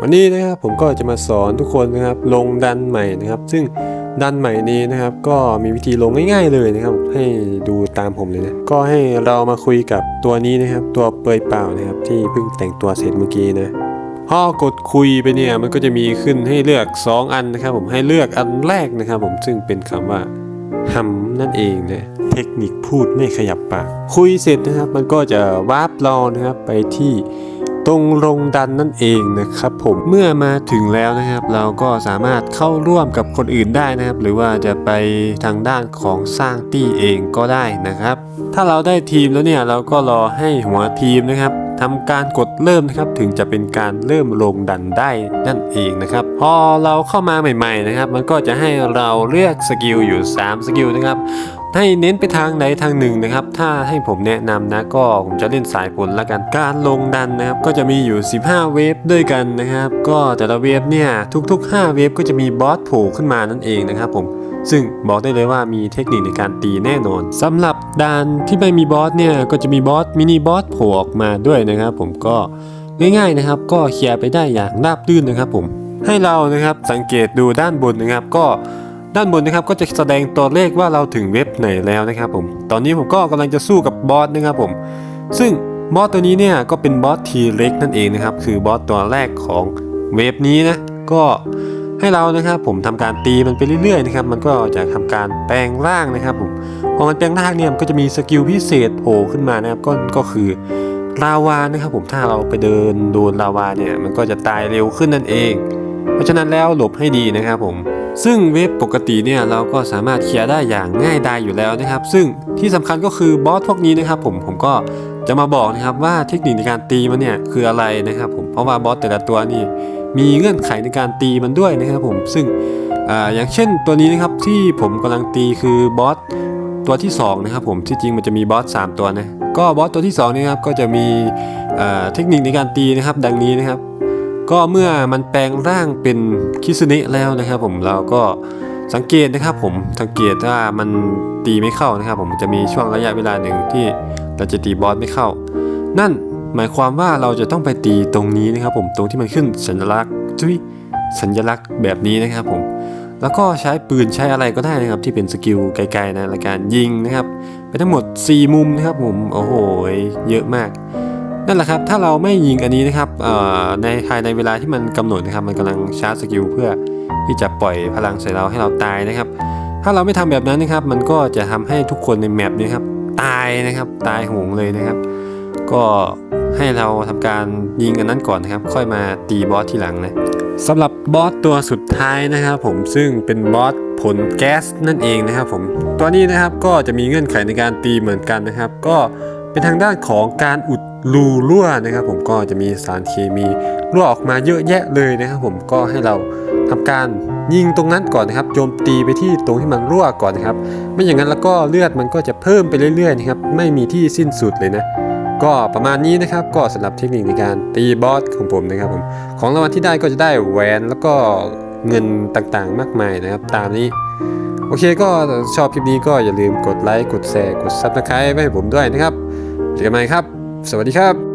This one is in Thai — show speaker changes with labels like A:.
A: วันนี้นะครับผมก็จะมาสอนทุกคนนะครับลงดันใหม่นะครับ ซึ่งดันใหม่นี้นะครับ ก็มีวิธีลงง่ายๆเลยนะครับ ให้ดูตามผมเลยนะก็ให้เรามาคุยกับตัวนี้นะครับ ตัวเปยเปล่านะครับที่เพิ่งแต่งตัวเสร็จเมื่อกี้นะพอกดคุยไปเนี่ยมันก็จะมีขึ้นให้เลือก 2 อันนะครับ ผมให้เลือกอันแรกนะครับ ผมซึ่งเป็นคำว่าหำนั่นเองนะเทคนิคพูดไม่ขยับปากคุยเสร็จนะครับ มันก็จะวาร์ปเรานะครับไปที่ ตรงลงดันนั่นเองนะครับผมเมื่อมาถึงแล้วนะครับ เราก็สามารถเข้าร่วมกับคนอื่นได้นะครับ หรือว่าจะไปทางด้านของสร้างตี้เองก็ได้นะครับ ถ้าเราได้ทีมแล้วเนี่ยเราก็รอให้หัวทีมนะครับทำการกดเริ่มนะครับถึงจะเป็นการเริ่มลงดันได้นั่นเองนะครับพอเราเข้ามาใหม่ๆนะครับมันก็จะให้เราเลือกสกิลอยู่ 3 สกิลนะครับให้เน้นไปทางใดทางหนึ่งนะครับ ถ้าให้ผมแนะนำนะก็ผมจะเล่นสายผลละกัน การลงดันนะครับก็จะมีอยู่ 15 เวฟด้วยกันนะครับ ก็แต่ละเวฟเนี่ยทุก ๆ 5 เวฟก็จะมีบอสโผล่ขึ้นมานั่นเองนะครับผม ซึ่งบอกได้เลยว่ามีเทคนิคในการตีแน่นอนสำหรับด่านที่ไม่มีบอสเนี่ยก็จะมีบอสมินิบอสโผล่ออกมาด้วยนะครับ ผมก็ง่ายๆนะครับ ก็เคลียร์ไปได้อย่างราบรื่นนะครับ ผมให้เรานะครับสังเกตดูด้านบนนะครับ ก็ด้านบนนะครับก็จะแสดงตัวเลขว่าเราถึงเว็บไหนแล้วนะครับ ผม ตอนนี้ผมก็กำลังจะสู้กับบอสนะครับผม ซึ่งบอสตัวนี้เนี่ยก็เป็นบอสทีเล็กนั่นเองนะครับ คือบอสตัวแรกของเว็บนี้นะก็ ให้เรานะครับผมทำการตีมันไปเรื่อยๆนะครับมันก็จะทำการแปลงร่างนะครับผมพอมันแปลงร่างเนี่ยมันก็จะมีสกิลพิเศษโผล่ขึ้นมานะครับก็ก็คือลาวานะครับผมถ้าเราไปเดินโดนลาวาเนี่ยมันก็จะตายเร็วขึ้นนั่นเอง เพราะฉะนั้นแล้วหลบให้ดีนะครับผมซึ่งเว็บปกติเนี่ยเราก็สามารถเคลียร์ได้อย่างง่ายดายอยู่แล้วนะครับ ซึ่งที่สำคัญก็คือบอสพวกนี้นะครับผมผมก็จะมาบอกนะครับว่าเทคนิคในการตีมันเนี่ยคืออะไรนะครับผมเพราะว่าบอสแต่ละตัวนี่ มีเงื่อนไขในการตีมันด้วยนะครับผมซึ่งออย่างเช่นตัวนี้นะครับที่ผมกำลังตีคือบอสตัวที่สองนะครับผมที่จริงมันจะมีบอสสามตัวนะก็บอสตัวที่สองนี่ครับก็จะมีเทคนิคในการตีนะครับ ดังนี้นะครับ ก็เมื่อมันแปลงร่างเป็นคิสเนะแล้วนะครับ ผมเราก็สังเกตนะครับผมสังเกตว่ามันตีไม่เข้านะครับ ผมจะมีช่วงระยะเวลาหนึ่งที่เราจะตีบอสไม่เข้า นั่น หมายความว่าเราจะต้องไปตีตรงนี้นะครับผมตรงที่มันขึ้นสัญลักษณ์จุ้ยสัญลักษณ์แบบนี้นะครับผมแล้วก็ใช้ปืนใช้อะไรก็ได้นะครับ ที่เป็นสกิลไกลๆนะในการยิงนะครับไปทั้งหมด 4 มุมนะครับผมโอ้โหเยอะมากนั่นแหละครับถ้าเราไม่ยิงอันนี้นะครับในภายในเวลาที่มันกำหนดนะครับ มันกำลังชาร์จสกิลเพื่อที่จะปล่อยพลังใส่เราให้เราตายนะครับ ถ้าเราไม่ทำแบบนั้นนะครับ มันก็จะทำให้ทุกคนในแมปนี้ครับตายนะครับ ตายหงเลยนะครับ ก็ให้เราทำการยิงอันนั้นก่อนนะครับ ค่อยมาตีบอสทีหลังนะสำหรับบอสตัวสุดท้ายนะครับผมซึ่งเป็นบอสผลแก๊สนั่นเองนะครับผมตัวนี้นะครับก็จะมีเงื่อนไขในการตีเหมือนกันนะครับ ก็เป็นทางด้านของการอุดรูรั่วนะครับ ผมก็จะมีสารเคมีรั่วออกมาเยอะแยะเลยนะครับ ผมก็ให้เราทำการยิงตรงนั้นก่อนนะครับโจมตีไปที่ตรงที่มันรั่วก่อนนะครับ ไม่อย่างนั้นแล้วก็เลือดมันก็จะเพิ่มไปเรื่อยๆนะครับไม่มีที่สิ้นสุดเลยนะ ก็ประมาณนี้นะครับก็สำหรับเทคนิคในการตีบอสของผมนะครับผมของรางวัลที่ได้ก็จะได้แหวนแล้วก็เงินต่างๆมากมายนะครับ ตามนี้โอเคก็ชอบคลิปนี้ก็อย่าลืมกดไลค์กดแชร์กดซับสไครต์ไว้ให้ผมด้วยนะครับเจอกันใหม่ครับ สวัสดีครับ